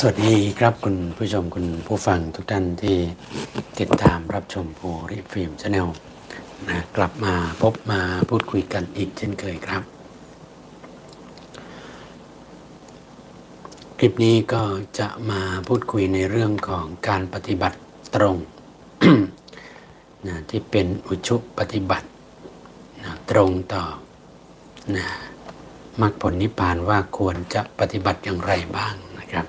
สวัสดีครับคุณผู้ชมคุณผู้ฟังทุกท่านที่ติดตามรับชมโพริฟิล์มชาแนลนะกลับมาพบมาพูดคุยกันอีกเช่นเคยครับ คลิปนี้ก็จะมาพูดคุยในเรื่องของการปฏิบัติตรงนะที่เป็นอุชุปฏิบัตินะตรงต่อนะมรรคผลนิพพานว่าควรจะปฏิบัติอย่างไรบ้างนะครับ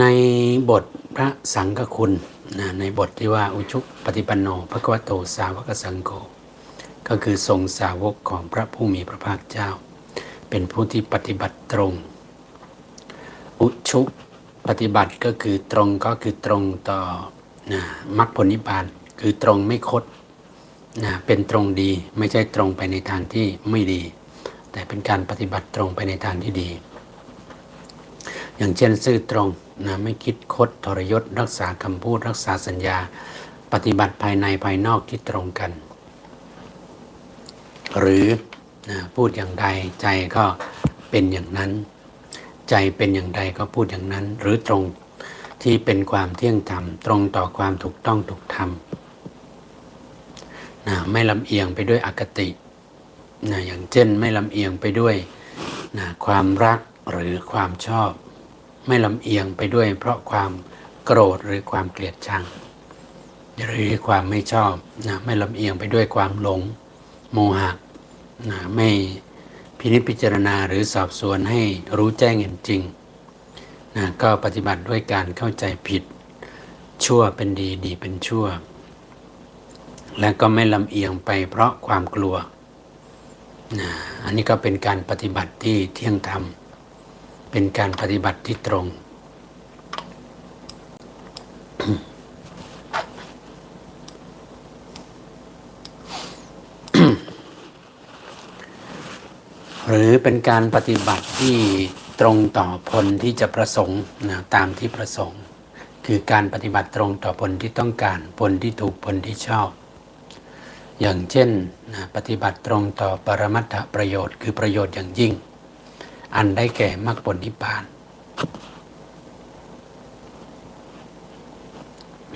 ในบทพระสังฆคุณนะในบทที่ว่าอุชุปฏิปันโนภควโตสาวกสังโฆก็คือทรงสาวกของพระผู้มีพระภาคเจ้า เป็นผู้ที่ปฏิบัติตรง อุชุปฏิบัติก็คือตรงก็คือตรงต่อนะมรรคผลนิพพานคือตรงไม่คดนะเป็นตรงดีไม่ใช่ตรงไปในทางที่ไม่ดี แต่เป็นการปฏิบัติตรงไปในทางที่ดี อย่างเช่นซื่อตรง นะไม่คิดคดทรยศรักษาคำพูดรักษาสัญญา ปฏิบัติภายในภายนอกที่ตรงกัน หรือนะพูดอย่างใดใจก็เป็นอย่างนั้น ใจเป็นอย่างใดก็พูดอย่างนั้น หรือตรงที่เป็นความเที่ยงธรรม ตรงต่อความถูกต้องถูกธรรมนะไม่ลำเอียงไปด้วยอคตินะอย่างเช่นไม่ลำเอียงไปด้วยนะความรักหรือความชอบ ไม่ลำเอียงไปด้วย เพราะความโกรธหรือความเกลียดชังหรือความไม่ชอบนะไม่ลำเอียงไปด้วยความหลงโมหะนะไม่พินิจพิจารณาหรือสอบสวนให้รู้แจ้งเห็นจริงนะก็ปฏิบัติด้วยการเข้าใจผิดชั่วเป็นดีดีเป็นชั่ว และก็ไม่ลำเอียงไปเพราะความกลัวนะอันนี้ก็เป็นการปฏิบัติที่เที่ยงธรรม เป็นการปฏิบัติที่ตรง หรือเป็นการปฏิบัติที่ตรงต่อผลที่จะประสงค์นะตามที่ประสงค์ คือการปฏิบัติตรงต่อผลที่ต้องการผลที่ถูกผลที่ชอบ อย่างเช่นนะปฏิบัติตรงต่อปรมัตถประโยชน์ คือประโยชน์อย่างยิ่ง อันได้แก่มรรคผลนิพพาน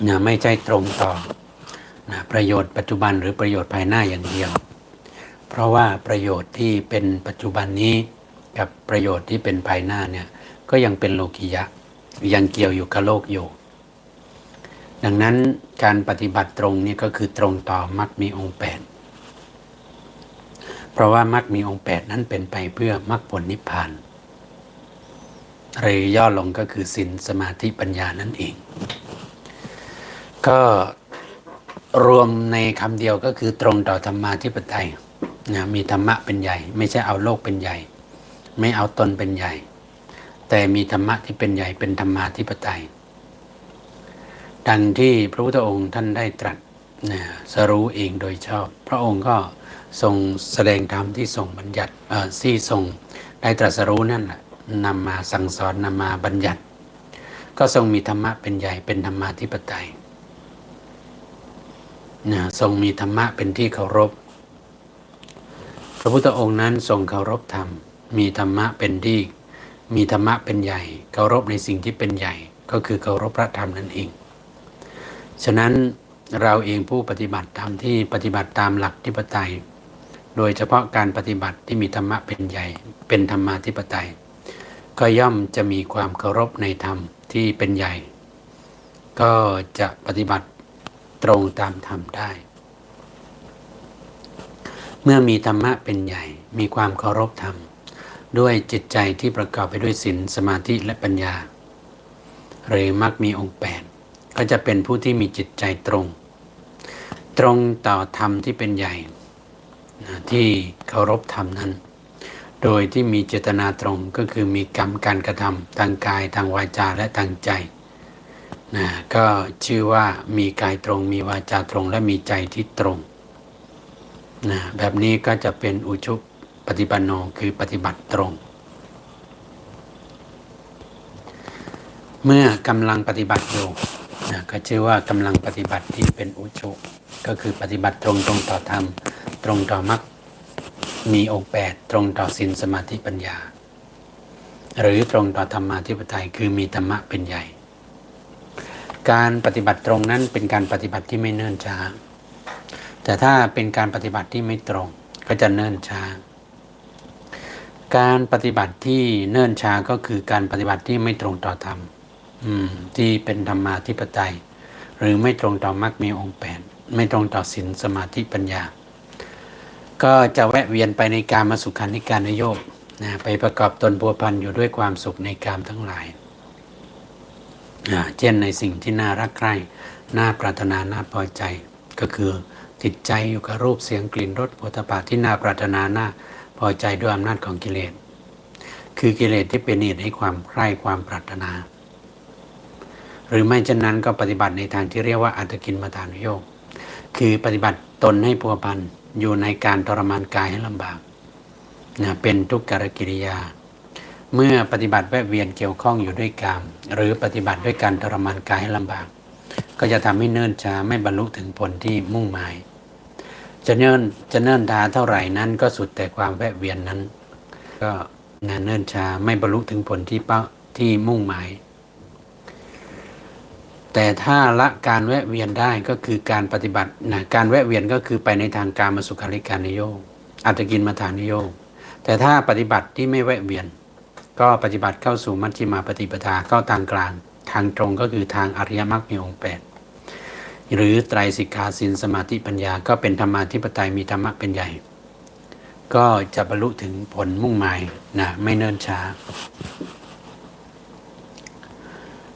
นะไม่ใช่ตรงต่อนะประโยชน์ปัจจุบันหรือประโยชน์ภายหน้าอย่างเดียว เพราะว่าประโยชน์ที่เป็นปัจจุบันนี้กับประโยชน์ที่เป็นภายหน้าเนี่ยก็ยังเป็นโลกิยะ ยังเกี่ยวอยู่กับโลกอยู่ ดังนั้นการปฏิบัติตรงนี้ก็คือตรงต่อมรรคมีองค์แปด เพราะว่ามรรคมีองค์แปดนั้นเป็นไปเพื่อมรรคผลนิพพานหรือย่อลงก็คือสินสมาธิปัญญานั่นเอง ก็รวมในคำเดียวก็คือตรงต่อธรรมาธิปไตยนะมีธรรมะเป็นใหญ่ ไม่ใช่เอาโลกเป็นใหญ่ ไม่เอาตนเป็นใหญ่ แต่มีธรรมะที่เป็นใหญ่เป็นธรรมาธิปไตย ดังที่พระพุทธองค์ท่านได้ตรัสนะสรู้เองโดยชอบ พระองค์ก็ ทรงแสดงธรรมที่ทรงบัญญัติที่ทรงได้ตรัสรู้นั่นแหละนำมาสั่งสอนนำมาบัญญัติ ก็ทรงมีธรรมะเป็นใหญ่เป็นธรรมาธิปไตยนะทรงมีธรรมะเป็นที่เคารพ พระพุทธองค์นั้นทรงเคารพธรรม มีธรรมะเป็นที่มีธรรมะเป็นใหญ่ เคารพในสิ่งที่เป็นใหญ่ ก็คือเคารพพระธรรมนั่นเอง ฉะนั้นเราเองผู้ปฏิบัติธรรมที่ปฏิบัติตามหลักทิปไตย โดยเฉพาะการปฏิบัติที่มีธรรมะเป็นใหญ่ เป็นธรรมาธิปไตย ก็ย่อมจะมีความเคารพในธรรมที่เป็นใหญ่ ก็จะปฏิบัติตรงตามธรรมได้ เมื่อมีธรรมะเป็นใหญ่ มีความเคารพธรรม ด้วยจิตใจที่ประกอบไปด้วยศีลสมาธิและปัญญา หรือมักมีองค์แปดก็จะเป็นผู้ที่มีจิตใจตรง ตรงต่อธรรมที่เป็นใหญ่ ที่เคารพธรรมนั้น โดยที่มีเจตนาตรงก็คือมีกรรมการกระทำทางกายทางวาจาและทางใจนะก็ชื่อว่ามีกายตรง มีวาจาตรง และมีใจที่ตรงนะแบบนี้ก็จะเป็นอุชุปฏิปันโนคือปฏิบัติตรง เมื่อกำลังปฏิบัติอยู่นะก็ชื่อว่ากำลังปฏิบัติที่เป็นอุชุ ก็คือปฏิบัติตรงตรงต่อธรรม ตรงต่อมรรคมีองค์แปดตรงต่อศีลสมาธิปัญญา หรือตรงต่อธรรมาธิปไตยคือมีธรรมะเป็นใหญ่ การปฏิบัติตรงนั้นเป็นการปฏิบัติที่ไม่เนิ่นช้า แต่ถ้าเป็นการปฏิบัติที่ไม่ตรงก็จะเนิ่นช้า การปฏิบัติที่เนิ่นช้าก็คือการปฏิบัติที่ไม่ตรงต่อธรรมที่เป็นธรรมาธิปไตย หรือไม่ตรงต่อมรรคมีองค์แปด ไม่ตรงต่อศีลสมาธิปัญญา ก็จะแวะเวียนไปในการมาสุขันธิการนโยกนะไปประกอบตนบัวพันอยู่ด้วยความสุขในกามทั้งหลายอ่าเช่นในสิ่งที่น่ารักใคร่น่าปรารถนาน่าพอใจ ก็คือติดใจอยู่กับรูปเสียงกลิ่นรสโผฏฐัพพะที่น่าปรารถนาน่าพอใจด้วยอำนาจของกิเลส คือกิเลสที่เป็นเหตุให้ความใคร่ความปรารถนา หรือไม่เช่นนั้นก็ปฏิบัติในทางที่เรียกว่าอัตกินมาทานโยก คือปฏิบัติตนให้พัวพันอยู่ในการทรมานกายให้ลำบากนะเป็นทุกขกิริยา เมื่อปฏิบัติแวะเวียนเกี่ยวข้องอยู่ด้วยกาม หรือปฏิบัติด้วยการทรมานกายให้ลำบาก ก็จะทำให้เนิ่นช้าไม่บรรลุถึงผลที่มุ่งหมาย จะเนิ่นจะเนิ่นดาเท่าไหร่นั้นก็สุดแต่ความแวะเวียนนั้น ก็นะเนิ่นช้าไม่บรรลุถึงผลที่เป้าที่มุ่งหมาย แต่ถ้าละการแวะเวียนได้ก็คือการปฏิบัตินะการแวะเวียนก็คือไปในทางการมาสุขาริการนิโยกอัตกินมาฐานนิโยกแต่ถ้าปฏิบัติที่ไม่แวะเวียน ก็ปฏิบัติเข้าสู่มัชฌิมาปฏิปทาเข้าทางกลาง ทางตรงก็คือทางอริยมรรคมีองค์แปดหรือไตรสิกขาสินสมาธิปัญญา ก็เป็นธรรมาธิปไตยมีธรรมะเป็นใหญ่ ก็จะบรรลุถึงผลมุ่งหมายนะไม่เนิ่นช้า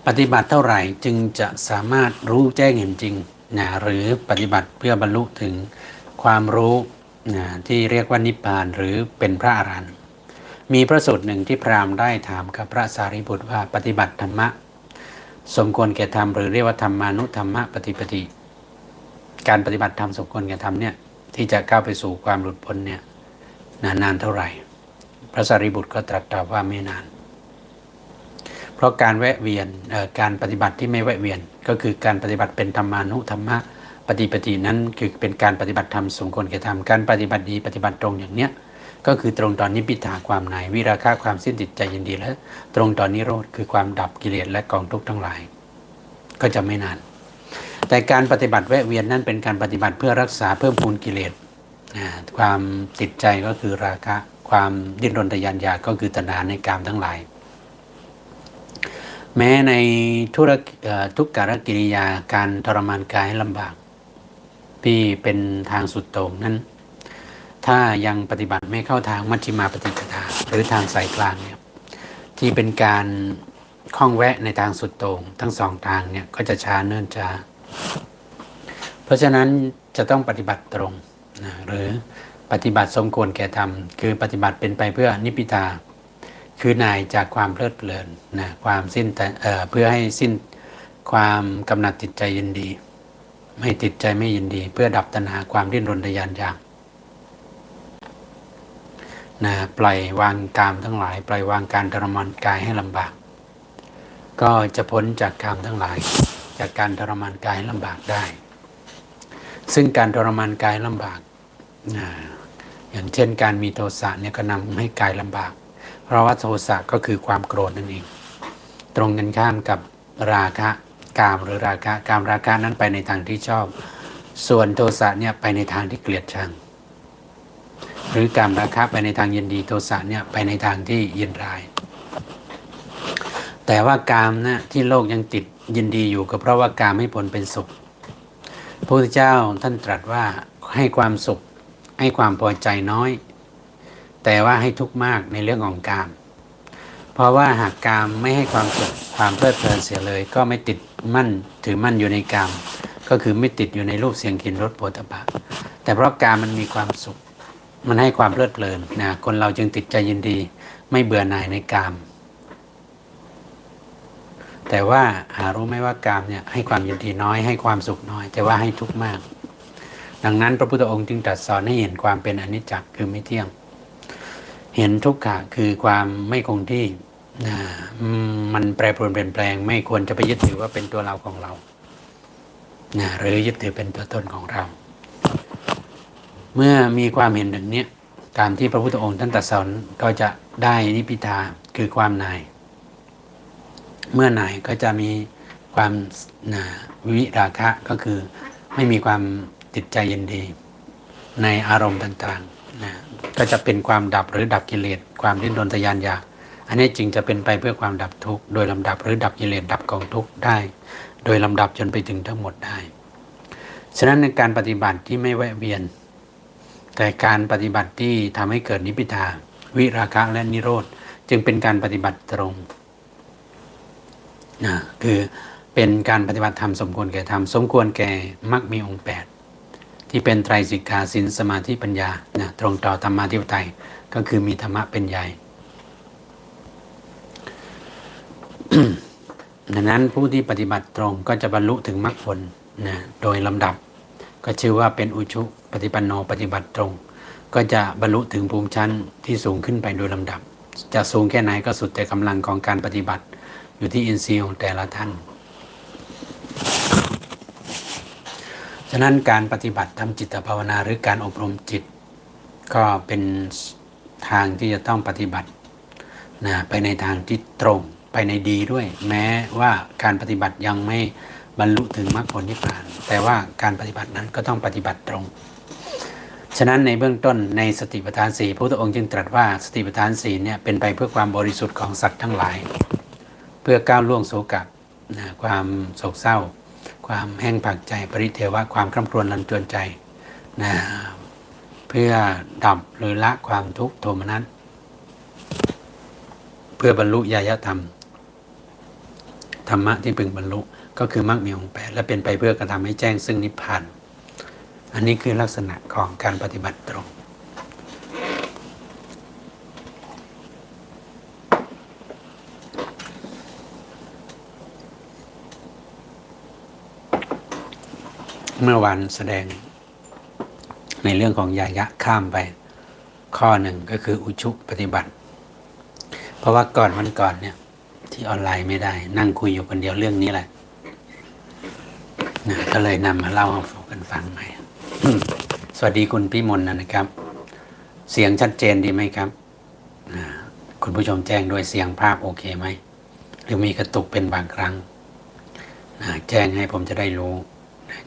ปฏิบัติเท่าไหร่จึงจะสามารถรู้แจ้งเห็นจริงนะหรือปฏิบัติเพื่อบรรลุถึงความรู้นะที่เรียกว่านิพพานหรือเป็นพระอรหันต์มีพระสูตรหนึ่งที่พราหมณ์ได้ถามกับพระสารีบุตรว่าปฏิบัติธรรมะ สมควรแก่ธรรมหรือเรียกว่าธรรมานุธรรมะปฏิปติการปฏิบัติธรรมสมควรแก่ธรรมเนี่ยที่จะก้าวไปสู่ความหลุดพ้นเนี่ยนานนานเท่าไหร่ พระสารีบุตรก็ตรัสตอบว่าไม่นาน เพราะการแวะเวียนการปฏิบัติที่ไม่แวะเวียน ก็คือการปฏิบัติเป็นธรรมานุธรรมะปฏิปตินั้นคือเป็นการปฏิบัติธรรมสมควรแก่ธรรมการปฏิบัติดีปฏิบัติตรงอย่างเนี้ยก็คือตรงตอนนิพพิทาความหนายวิราคะความสิ้นติดใจยินดีและตรงตอนนิโรธคือความดับกิเลสและกองทุกข์ทั้งหลาย ก็จะไม่นาน แต่การปฏิบัติแวะเวียนนั้นเป็นการปฏิบัติเพื่อรักษาเพิ่มพูนกิเลสความติดใจก็คือราคะ ความดิ้นรนทยานอยากก็คือตัณหาในกามทั้งหลาย แม้ในธุรทุกการกิริยาการทรมานกายลำบากที่เป็นทางสุดโต่งนั้น ถ้ายังปฏิบัติไม่เข้าทางมัชฌิมาปฏิปทาหรือทางสายกลางเนี่ยที่เป็นการข้องแวะในทางสุดโต่งทั้งสองทางเนี่ยก็จะช้าเนิ่นช้าเพราะฉะนั้นจะต้องปฏิบัติตรงนะหรือปฏิบัติสมควรแก่ธรรมคือปฏิบัติเป็นไปเพื่อนิพพิทา คือนายจากความเพลิดเพลินนะความสิ้นแต่เเพื่อให้สิ้นความกำหนัดติดใจยินดี ไม่ติดใจไม่ยินดี เพื่อดับตัณหาความดิ้นรนทะยานอยากนะปล่อยวางกามทั้งหลาย ปล่อยวางการทรมานกายให้ลำบาก ก็จะพ้นจากกามทั้งหลาย จากการทรมานกายให้ลำบากได้ ซึ่งการทรมานกายลำบากนะอย่างเช่นการมีโทสะเนี่ยก็นำให้กายลำบาก เพราะว่าโทสะก็คือความโกรธนั่นเอง ตรงกันข้ามกับราคะกามหรือราคะกามราคะนั้นไปในทางที่ชอบ ส่วนโทสะเนี่ยไปในทางที่เกลียดชัง หรือกามราคะไปในทางยินดีโทสะเนี่ยไปในทางที่ยินร้าย แต่ว่ากามนะที่โลกยังติดยินดีอยู่ก็เพราะว่ากามให้ผลเป็นสุขพระพุทธเจ้าท่านตรัสว่าให้ความสุขให้ความพอใจน้อย แต่ว่าให้ทุกข์มากในเรื่องของกาม เพราะว่าหากกามไม่ให้ความสุขความเพลิดเพลินเสียเลย ก็ไม่ติดมั่นถือมั่นอยู่ในกาม ก็คือไม่ติดอยู่ในรูปเสียงกลิ่นรสโผฏฐะแต่เพราะกามมันมีความสุข มันให้ความเพลิดเพลินนะคนเราจึงติดใจยินดี ไม่เบื่อหน่ายในกาม แต่ว่าหารู้ไหมว่ากามเนี่ยให้ความยินดีน้อยให้ความสุขน้อย แต่ว่าให้ทุกข์มาก ดังนั้นพระพุทธองค์จึงตรัสสอนให้เห็นความเป็นอนิจจ์คือไม่เที่ยง เห็นทุกขะคือความไม่คงที่นะมันแปรปรวนเปลี่ยนแปลง ไม่ควรจะไปยึดถือว่าเป็นตัวเราของเรานะหรือยึดถือเป็นตัวตนของเรา เมื่อมีความเห็นอย่างนี้ยตามที่พระพุทธองค์ท่านตรัสสอนก็จะได้นิพพิทาคือความนาย เมื่อนายก็จะมีความนะวิราคะก็คือไม่มีความติดใจยินดี ในอารมณ์ต่างๆ ก็จะเป็นความดับหรือดับกิเลสความดิ้นรนทยานอยากอันนี้จริงจะเป็นไปเพื่อความดับทุกข์โดยลำดับหรือดับกิเลสดับกองทุกข์ได้ โดยลำดับจนไปถึงทั้งหมดได้ฉะนั้นในการปฏิบัติที่ไม่แวะเวียน แต่การปฏิบัติที่ทำให้เกิดนิพพิทาวิราคะและนิโรธจึงเป็นการปฏิบัติตรงนะคือเป็นการปฏิบัติธรรมสมควรแก่ธรรมสมควรแก่มรรคมีองค์แปด ที่เป็นไตรสิกขาสินสมาธิปัญญานะตรงต่อธรรมาธิปไตยก็คือมีธรรมะเป็นใหญ่ดังนั้นผู้ที่ปฏิบัติตรงก็จะบรรลุถึงมรรคผลนะโดยลำดับ ก็ชื่อว่าเป็นอุชุปฏิปันโนปฏิบัติตรง ก็จะบรรลุถึงภูมิชั้นที่สูงขึ้นไปโดยลำดับ จะสูงแค่ไหนก็สุดแต่กำลังของการปฏิบัติ อยู่ที่อินทรีย์ของแต่ละท่าน ฉะนั้นการปฏิบัติทำจิตภาวนาหรือการอบรมจิต ก็เป็นทางที่จะต้องปฏิบัตินะไปในทางที่ตรงไปในดีด้วย แม้ว่าการปฏิบัติยังไม่บรรลุถึงมรรคผลนิพพาน แต่ว่าการปฏิบัตินั้นก็ต้องปฏิบัติตรง ฉะนั้นในเบื้องต้นในสติปัฏฐานสี่พระพุทธองค์จึงตรัสว่าสติปัฏฐานสี่เนี่ยเป็นไปเพื่อความบริสุทธิ์ของสัตว์ทั้งหลาย เพื่อก้าวล่วงโศกะนะความโศกเศร้า ความแห้งผากใจปริเทวะความคร่ำครวญรันจวนใจนะเพื่อดับหรือละความทุกข์โทมนัสเพื่อบรรลุญายธรรม ธรรมะที่พึงบรรลุก็คือมรรคมีองค์แปดและเป็นไปเพื่อกระทำให้แจ้งซึ่งนิพพาน อันนี้คือลักษณะของการปฏิบัติตรง เมื่อวันแสดง ในเรื่องของยายะข้ามไป ข้อหนึ่งก็คืออุชุปฏิบัติ เพราะว่าก่อนวันก่อนเนี่ย ที่ออนไลน์ไม่ได้ นั่งคุยอยู่คนเดียวเรื่องนี้แหละนะก็เลยนำมาเล่าให้ฟังกันฟังใหม่สวัสดีคุณพี่มนนะครับ เสียงชัดเจนดีไหมครับคุณผู้ชมแจ้งด้วยเสียงภาพโอเคไหม หรือมีกระตุกเป็นบางครั้งนะแจ้งให้ผมจะได้รู้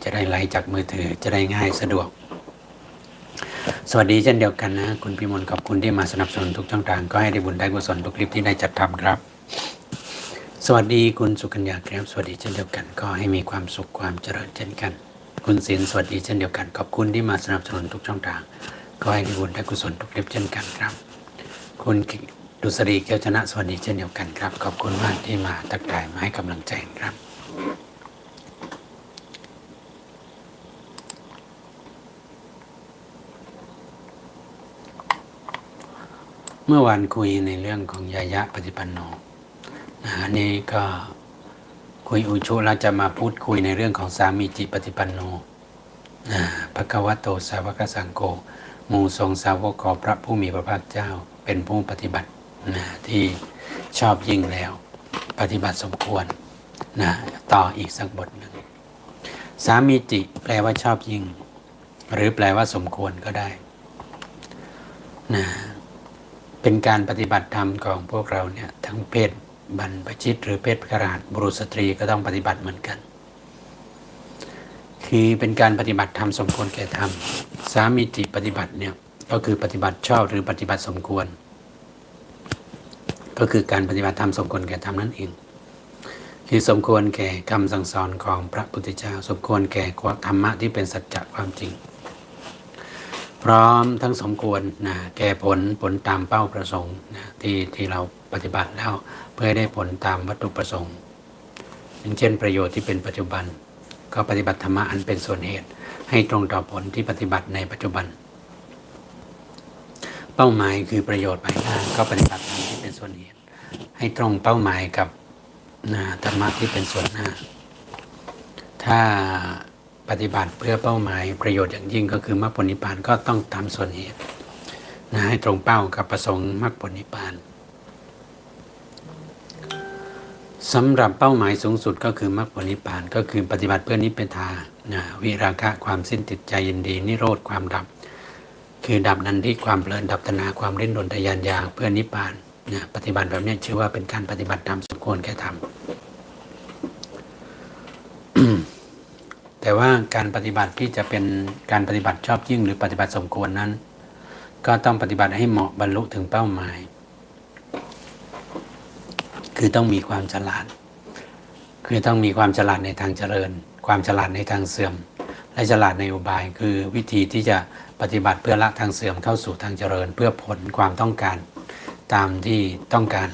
จะได้ไลฟ์จากมือถือจะได้ง่ายสะดวก สวัสดีเช่นเดียวกันนะ คุณพี่มนต์ขอบคุณที่มาสนับสนุนทุกช่องทางก็ให้ได้บุญได้กุศลทุกคลิปที่ได้จัดทำครับ สวัสดีคุณสุกัญญาครับ สวัสดีเช่นเดียวกัน ก็ให้มีความสุขความเจริญเช่นกัน คุณศิลสวัสดีเช่นเดียวกันขอบคุณที่มาสนับสนุนทุกช่องทาง ก็ให้ได้บุญได้กุศลทุกคลิปเช่นกันครับ คุณดุษฎีเกียวชนะสวัสดีเช่นเดียวกันครับ ขอบคุณมากที่มาทักทายมาให้กำลังใจครับ เมื่อวานคุยในเรื่องของยายะปฏิปันโนนะอันนี้ก็คุยอุชุแล้วจะมาพูดคุยในเรื่องของสามีจิปฏิปันโนนะพระกวตโตสาวกสังโฆมูทรงสาวกของพระผู้มีพระภาคเจ้าเป็นผู้ปฏิบัตินะที่ชอบยิ่งแล้ว ปฏิบัติสมควรนะต่ออีกสักบทหนึ่ง สามีจิแปลว่าชอบยิ่ง หรือแปลว่าสมควรก็ได้นะ เป็นการปฏิบัติธรรมของพวกเราเนี่ยทั้งเพศบรรพชิต หรือเพศกราชบุรุษสตรีก็ต้องปฏิบัติเหมือนกัน คือเป็นการปฏิบัติธรรมสมควรแก่ธรรมสามีจิปฏิบัติเนี่ยก็คือปฏิบัติชอบหรือปฏิบัติสมควร ก็คือการปฏิบัติธรรมสมควรแก่ธรรมนั่นเอง คือสมควรแก่คำสั่งสอนของพระพุทธเจ้า สมควรแก่ธรรมะที่เป็นสัจจะความจริง พร้อมทั้งสมควรนะแก่ผลผลตามเป้าประสงค์นะที่ที่เราปฏิบัติแล้วเพื่อได้ผลตามวัตถุประสงค์อย่างเช่นประโยชน์ที่เป็นปัจจุบัน ก็ปฏิบัติธรรมะอันเป็นส่วนเหตุ ให้ตรงต่อผลที่ปฏิบัติในปัจจุบัน เป้าหมายคือประโยชน์ภายหน้าก็ปฏิบัติธรรมที่เป็นส่วนเหตุ ให้ตรงเป้าหมายกับนะธรรมะที่เป็นส่วนหน้า ถ้า ปฏิบัติเพื่อเป้าหมายประโยชน์อย่างยิ่งก็คือมรรคผลนิพพานก็ต้องตามส่วนเหตุนะให้ตรงเป้ากับประสงค์มรรคผลนิพพานสำหรับเป้าหมายสูงสุดก็คือมรรคผลนิพพานก็คือปฏิบัติเพื่อนิพพานะวิราคะความสิ้นติดใจยินดี นิโรธความดับ คือดับนันที่ความเพลินดับตนาความเล่นดนทยานยากเพื่อนิพพานนะปฏิบัติแบบนี้ชื่อว่าเป็นการปฏิบัติตามสมควรแก่ธรรม แต่ว่าการปฏิบัติที่จะเป็นการปฏิบัติชอบยิ่งหรือปฏิบัติสมควรนั้น ก็ต้องปฏิบัติให้เหมาะบรรลุถึงเป้าหมาย คือต้องมีความฉลาด คือต้องมีความฉลาดในทางเจริญ ความฉลาดในทางเสื่อม และฉลาดในอุบายคือวิธีที่จะปฏิบัติเพื่อละทางเสื่อมเข้าสู่ทางเจริญ เพื่อผลความต้องการตามที่ต้องการ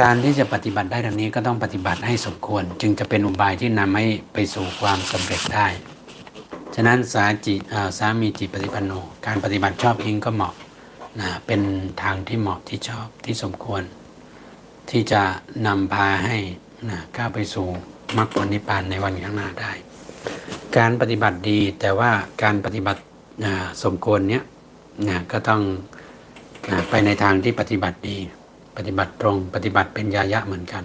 การที่จะปฏิบัติได้ดังนี้ก็ต้องปฏิบัติให้สมควร จึงจะเป็นอุบายที่นำให้ไปสู่ความสำเร็จได้ ฉะนั้นสาจิสามีจิตปฏิปันโน การปฏิบัติชอบเองก็เหมาะนะเป็นทางที่เหมาะที่ชอบที่สมควร ที่จะนำพาให้นะก้าวไปสู่มรรคผลนิพพานในวันข้างหน้าได้ การปฏิบัติดีแต่ว่าการปฏิบัติสมควรเนี้ยนะก็ต้องไปในทางที่ปฏิบัติดี ปฏิบัติตรง ปฏิบัติเป็นยายะเหมือนกัน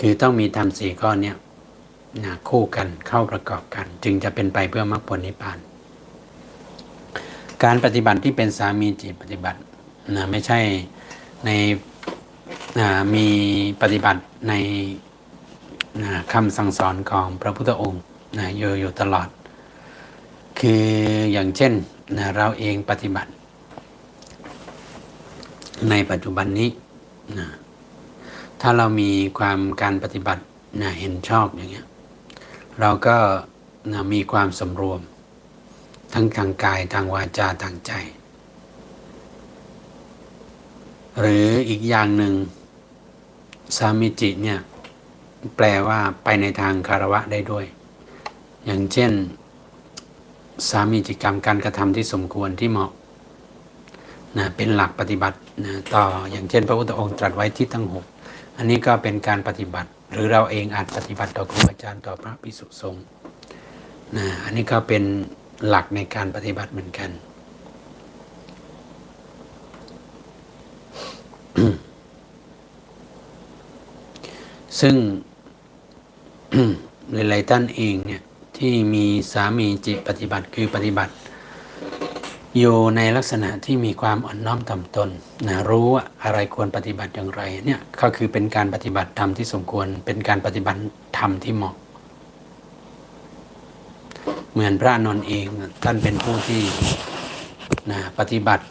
คือต้องมีธรรมสี่ข้อเนี้ยนะคู่กันเข้าประกอบกัน จึงจะเป็นไปเพื่อมรรคผลนิพพาน การปฏิบัติที่เป็นสามีจิตปฏิบัตินะไม่ใช่ในอ่ามีปฏิบัติในนะคำสั่งสอนของพระพุทธองค์นะอยู่อยู่ตลอด คืออย่างเช่นนะเราเองปฏิบัติ ในปัจจุบันนี้ นะถ้าเรามีความการปฏิบัตินะเห็นชอบอย่างเงี้ย เราก็นะมีความสำรวม ทั้งทางกายทางวาจาทางใจ หรืออีกอย่างหนึ่งสามิจิเนี่ยแปลว่าไปในทางคารวะได้ด้วย อย่างเช่น สามีจิกรรมการกระทำที่สมควรที่เหมาะนะเป็นหลักปฏิบัติ ต่ออย่างเช่น พระพุทธองค์ตรัสไว้ที่ทั้งหกอันนี้ก็เป็นการปฏิบัติ หรือเราเองอาจปฏิบัติต่อครูอาจารย์ต่อพระภิกษุสงฆ์นะอันนี้ก็เป็นหลักในการปฏิบัติเหมือนกันซึ่งหลายๆท่านเองเนี่ยที่มีสามีจิตปฏิบัติคือปฏิบัติ อยู่ในลักษณะที่มีความอ่อนน้อมถ่อมตนนะรู้ว่าอะไรควรปฏิบัติอย่างไรเนี่ยก็คือเป็นการปฏิบัติธรรมที่สมควร เป็นการปฏิบัติธรรมที่เหมาะ เหมือนพระอนนท์เองท่านเป็นผู้ที่นะปฏิบัติ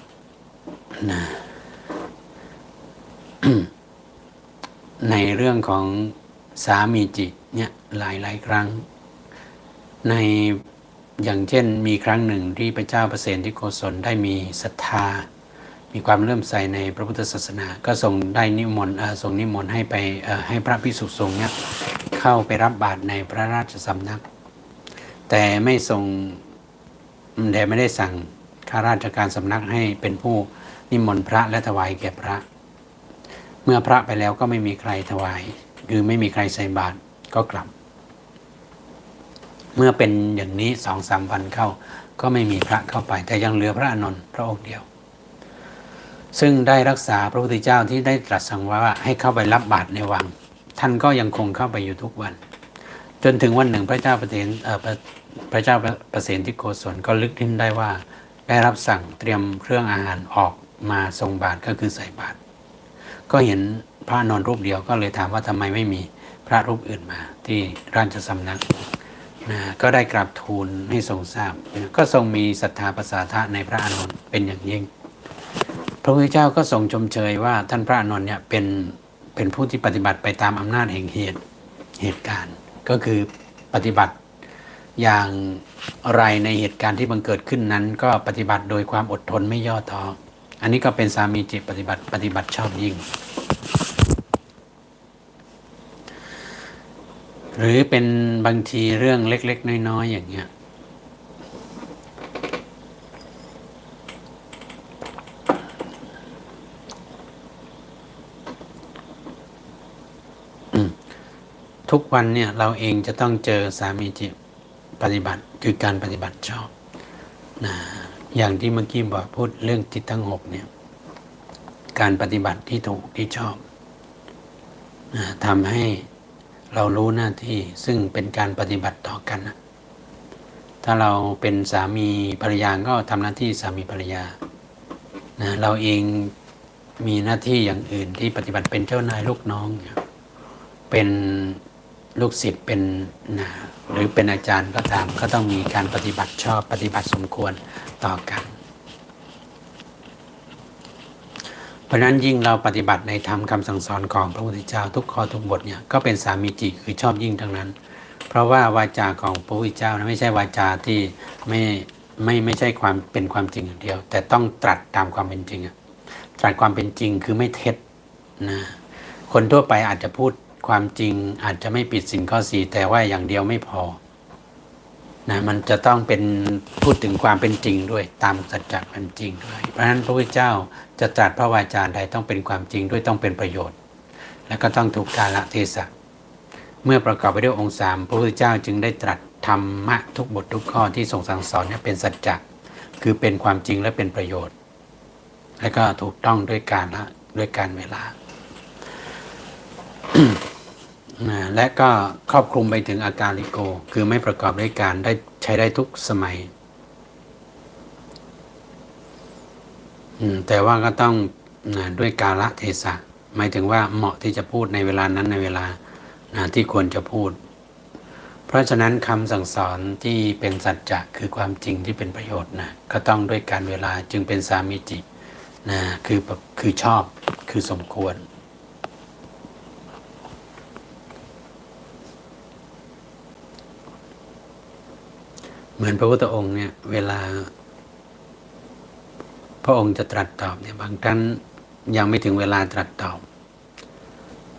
นะในเรื่องของสามีจิตเนี่ยหลายหลายครั้ง ใน อย่างเช่นมีครั้งหนึ่งที่พระเจ้าประเสนที่โกศลได้มีศรัทธา มีความเลื่อมใสในพระพุทธศาสนา ก็ทรงได้นิมนต์เอ่งนิมนต์ให้ไปให้พระพิสุสงฆ์เนี่ยเข้าไปรับบาตรในพระราชสำนัก แต่ไม่ทรงแต่ไม่ได้สั่งข้าราชการสำนักให้เป็นผู้นิมนต์พระและถวายแก่พระ เมื่อพระไปแล้วก็ไม่มีใครถวาย คือไม่มีใครใส่บาตรก็กลับ เมื่อเป็นอย่างนี้สองสามวันเข้า ก็ไม่มีพระเข้าไป แต่ยังเหลือพระอานนท์พระองค์เดียว ซึ่งได้รักษาพระพุทธเจ้าที่ได้ตรัสสั่งว่าให้เข้าไปรับบาตรในวัง ท่านก็ยังคงเข้าไปอยู่ทุกวัน จนถึงวันหนึ่งพระเจ้าประเสนพระเจ้าประเสนที่โกศลก็ลึกขึ้นได้ว่า ได้รับสั่งเตรียมเครื่องอาหารออกมาทรงบาตรก็คือใส่บาตรก็เห็นพระนอนรูปเดียวก็เลยถามว่าทำไมไม่มีพระรูปอื่นมาที่ราชสำนัก นะก็ได้กราบทูลให้ทรงทราบนะก็ทรงมีศรัทธาประสาทะในพระอานนท์เป็นอย่างยิ่ง พระพุทธเจ้าก็ทรงชมเชยว่าท่านพระอานนท์เนี่ยเป็นเป็นผู้ที่ปฏิบัติไปตามอำนาจแห่งเหตุเหตุการณ์ ก็คือปฏิบัติอย่างไรในเหตุการณ์ที่บังเกิดขึ้นนั้น ก็ปฏิบัติโดยความอดทนไม่ย่อท้ออันนี้ก็เป็นสามีจิตปฏิบัติปฏิบัติชอบยิ่ง หรือเป็นบางทีเรื่องเล็ก ๆ น้อย ๆ อย่างเงี้ยทุกวันเนี่ยเราเองจะต้องเจอสามีจิตปฏิบัติคือการปฏิบัติชอบนะอย่างที่เมื่อกี้บอกพูดเรื่องจิตทั้งหกเนี่ยการปฏิบัติที่ถูกที่ชอบนะทำให้ เรารู้หน้าที่ซึ่งเป็นการปฏิบัติต่อกันนะถ้าเราเป็นสามีภรรยาก็ทำหน้าที่สามีภรรยานะเราเองมีหน้าที่อย่างอื่นที่ปฏิบัติเป็นเจ้านายลูกน้องเนี่ยเป็นลูกศิษย์เป็นนะหรือเป็นอาจารย์ก็ตามก็ต้องมีการปฏิบัติชอบปฏิบัติสมควรต่อกัน เพราะนั้นยิ่งเราปฏิบัติในธรรมคำสั่งสอนของพระพุทธเจ้าทุกข้อทุกบทเนี่ยก็เป็นสามีจิคือชอบยิ่งทั้งนั้น เพราะว่าวาจาของพระพุทธเจ้านะไม่ใช่วาจาที่ไม่ไม่ไม่ใช่ความเป็นความจริงอย่างเดียว แต่ต้องตรัสตามความเป็นจริงอะตรัสความเป็นจริงคือไม่เท็จนะคนทั่วไปอาจจะพูดความจริงอาจจะไม่ปิดสินข้อสีแต่ว่าอย่างเดียวไม่พอนะมันจะต้องเป็นพูดถึงความเป็นจริงด้วยตามสัจจะเป็นจริงด้วย เพราะฉะนั้นพระพุทธเจ้า จะตรัสพระวาจาใดต้องเป็นความจริงด้วยต้องเป็นประโยชน์ และก็ต้องถูกกาลเทศะเมื่อประกอบไปด้วยองค์สามพระพุทธเจ้าจึงได้ตรัสธรรมะทุกบททุกข้อที่ทรงสั่งสอนเนี่เป็นสัจจะคือเป็นความจริงและเป็นประโยชน์ และก็ถูกต้องด้วยการละด้วยการเวลา และก็ครอบคลุมไปถึงอาการลิโก คือไม่ประกอบด้วยการได้ใช้ได้ทุกสมัยอืม แต่ว่าก็ต้องด้วยกาละเทศะหมายถึงว่าเหมาะที่จะพูดในเวลานั้นในเวลาที่ควรจะพูด เพราะฉะนั้นคำสั่งสอนที่เป็นสัจจะคือความจริงที่เป็นประโยชน์นะก็ต้องด้วยการเวลาจึงเป็นสามิจินะคือแบบคือชอบคือสมควรเหมือนพระพุทธองค์เนี่ยเวลา ระองค์จะตรัสตอบเนี่ยบางท่านยังไม่ถึงเวลาตรัสตอบ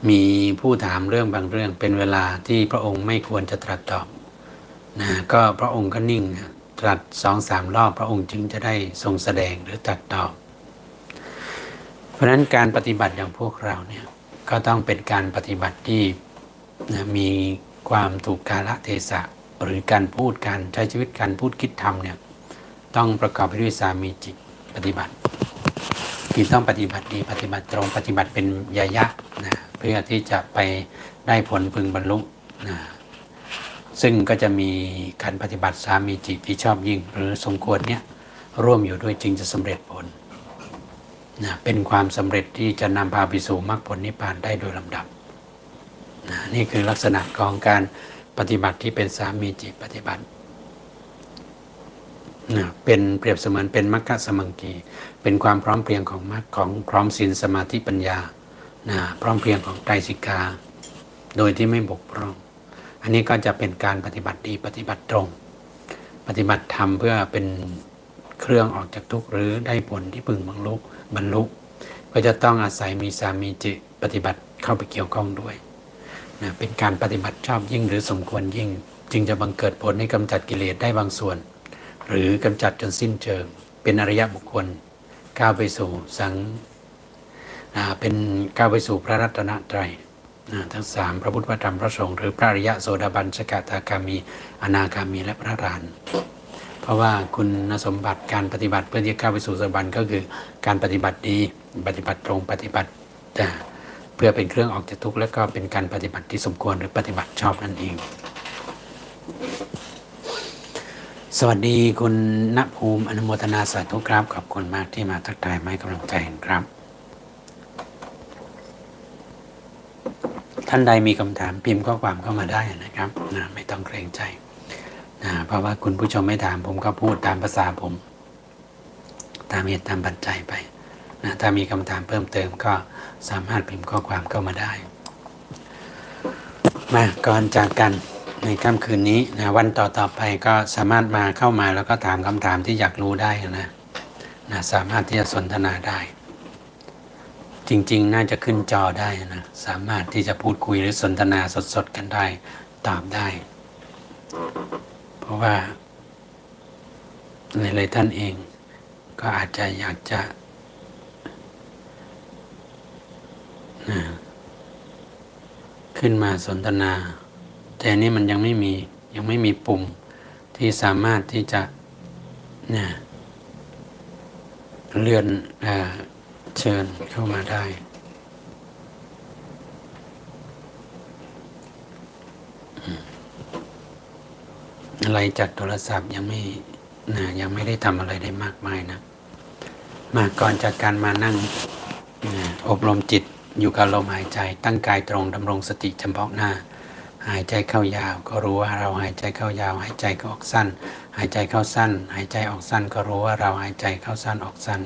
มีผู้ถามเรื่องบางเรื่องเป็นเวลาที่พระองค์ไม่ควรจะตรัสตอบนะก็พระองค์ก็นิ่งตรัสสองสามรอบพระองค์จึงจะได้ทรงแสดงหรือตรัสตอบ เพราะฉะนั้นการปฏิบัติอย่างพวกเราเนี่ยก็ต้องเป็นการปฏิบัติที่นะมีความถูกกาลเทศะหรือการพูดการใช้ชีวิตการพูดคิดทำเนี่ยต้องประกอบไปด้วยสามีจิต ปฏิบัติคือต้องปฏิบัติดีปฏิบัติตรงปฏิบัติเป็นยยะนะเพื่อที่จะไปได้ผลพึงบรรลุนะซึ่งก็จะมีการปฏิบัติสามีจิตที่ชอบยิ่ง หรือสมควรเนี่ยร่วมอยู่ด้วยจึงจะสำเร็จผลนะเป็นความสำเร็จที่จะนำพาไปสู่มรรคผลนิพพานได้โดยลำดับนะนี่คือลักษณะของการปฏิบัติที่เป็นสามีจิตปฏิบัติ เป็นเปรียบเสมือนเป็นมรรคสมังคีเป็นความพร้อมเพรียงของมรรคของพร้อมศีลสมาธิปัญญานะพร้อมเพรียงของไตรสิกา โดยที่ไม่บกพร่อง อันนี้ก็จะเป็นการปฏิบัติดีปฏิบัติตรง ปฏิบัติธรรมเพื่อเป็นเครื่องออกจากทุกข์หรือได้ผลที่พึงบรรลุบรรลุก็จะต้องอาศัยมีสามีจิปฏิบัติเข้าไปเกี่ยวข้องด้วยนะเป็นการปฏิบัติชอบยิ่งหรือสมควรยิ่ง จึงจะบังเกิดผลให้กำจัดกิเลสได้บางส่วน หรือกำจัดจนสิ้นเชิง เป็นอริยบุคคลก้าวไปสู่สังเป็นก้าวไปสู่พระรัตนตรัยทั้งสามพระพุทธธรรมพระสงฆ์หรือพระอริยะโสดาบันสกทาคามี อนาคามีและพระรหันเพราะว่าคุณสมบัติการปฏิบัติเพื่อที่จะก้าวไปสู่สวรรค์ก็คือการปฏิบัติดีปฏิบัติตรงปฏิบัติเพื่อเป็นเครื่องออกจากทุกข์และก็เป็นการปฏิบัติที่สมควรหรือปฏิบัติชอบนั่นเอง สวัสดีคุณณภูมิอนุโมทนาสาธุครับ ขอบคุณมากที่มาทักทายไมาให้กำลังใจครับ ท่านใดมีคำถามพิมพ์ข้อความเข้ามาได้นะครับนะไม่ต้องเกรงใจนะเพราะว่าคุณผู้ชมไม่ถามผมก็พูดตามภาษาผม ตามเหตุตามปัจจัยไปนะถ้ามีคำถามเพิ่มเติมก็สามารถพิมพ์ข้อความเข้ามาได้ มาก่อนจากกัน ในค่ำคืนนี้นะวันต่อต่อไปก็สามารถมาเข้ามาแล้วก็ถามคำถามที่อยากรู้ได้นะนะสามารถที่จะสนทนาได้ จริงๆ น่าจะขึ้นจอได้นะสามารถที่จะพูดคุยหรือสนทนาสดๆกันได้ตอบได้ เพราะว่าหลายๆท่านเอง ก็อาจจะอยากจะนะขึ้นมาสนทนา แต่อันนี้มันยังไม่มียังไม่มีปุ่มที่สามารถที่จะเนี่ยเลื่อนเอเชิญเข้ามาได้ อะไรจากโทรศัพท์ยังไม่นะยังไม่ได้ทำอะไรได้มากมายนะ มาก่อนจากการมานั่งอ่าอบรมจิตอยู่กับลมหายใจ ตั้งกายตรงดำรงสติเฉพาะหน้า หายใจเข้ายาว ก็รู้ว่าเราหายใจเข้ายาว หายใจออกสั้น หายใจเข้าสั้น หายใจออกสั้น ก็รู้ว่าเราหายใจเข้าสั้นออกสั้น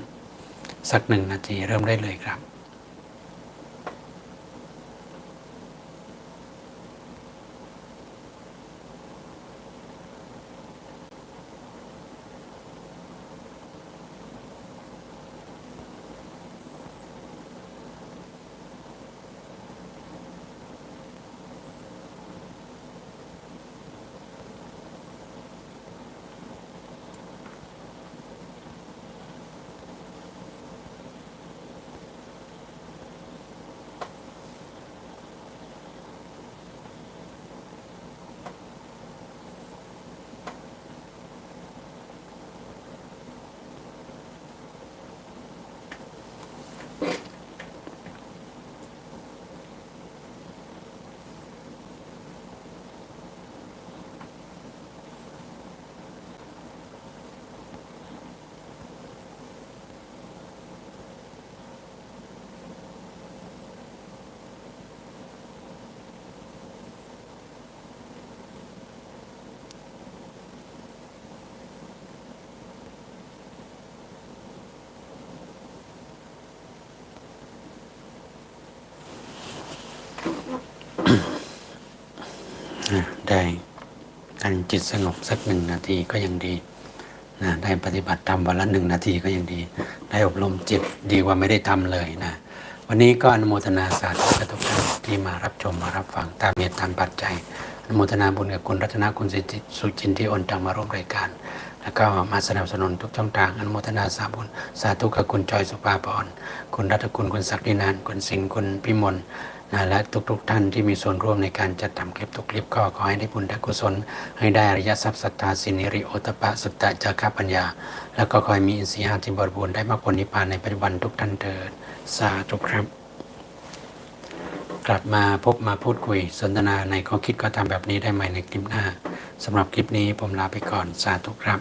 สักหนึ่งนาทีเริ่มได้เลยครับ นะได้ตั้งจิตสงบสักหนึ่งนาทีก็ยังดีนะได้ปฏิบัติธรรมวันละหนึ่งนาทีก็ยังดี ได้อบรมจิตดีกว่าไม่ได้ทำเลยนะวันนี้ก็อนุโมทนาสาธุกับทุกท่านที่มารับชมมารับฟังตามเหตุตามปัจจัยอนุโมทนาบุญกับคุณรัตนคุณสิทธิสุจินที่อนตังมาร่วมรายการ แล้วก็มาสนับสนุนทุกช่องทางอนุโมทนาสาบุญสาธุกับคุณจอยสุภาพรคุณรัตคุณคุณศักดินาน คุณสิงห์คุณพิมล นะและทุกๆทท่านที่มีส่วนร่วมในการจัดทำคลิปทุกคลิปก็ขอให้ได้บุญได้กุศล ให้ได้อริยทรัพย์สัทธาสินิริโอตปะสุตตะจาคปัญญา แล้วก็ขอให้มีอินทรีย์ห้าที่บริบูรณ์ได้มากผลนิพพานในปัจจุบันทุกท่านเถิดสาธุครับกลับมาพบมาพูดคุยสนทนาในข้อคิดก็ทำแบบนี้ได้ใหม่ในคลิปหน้าสำหรับคลิปนี้ผมลาไปก่อนสาธุครับ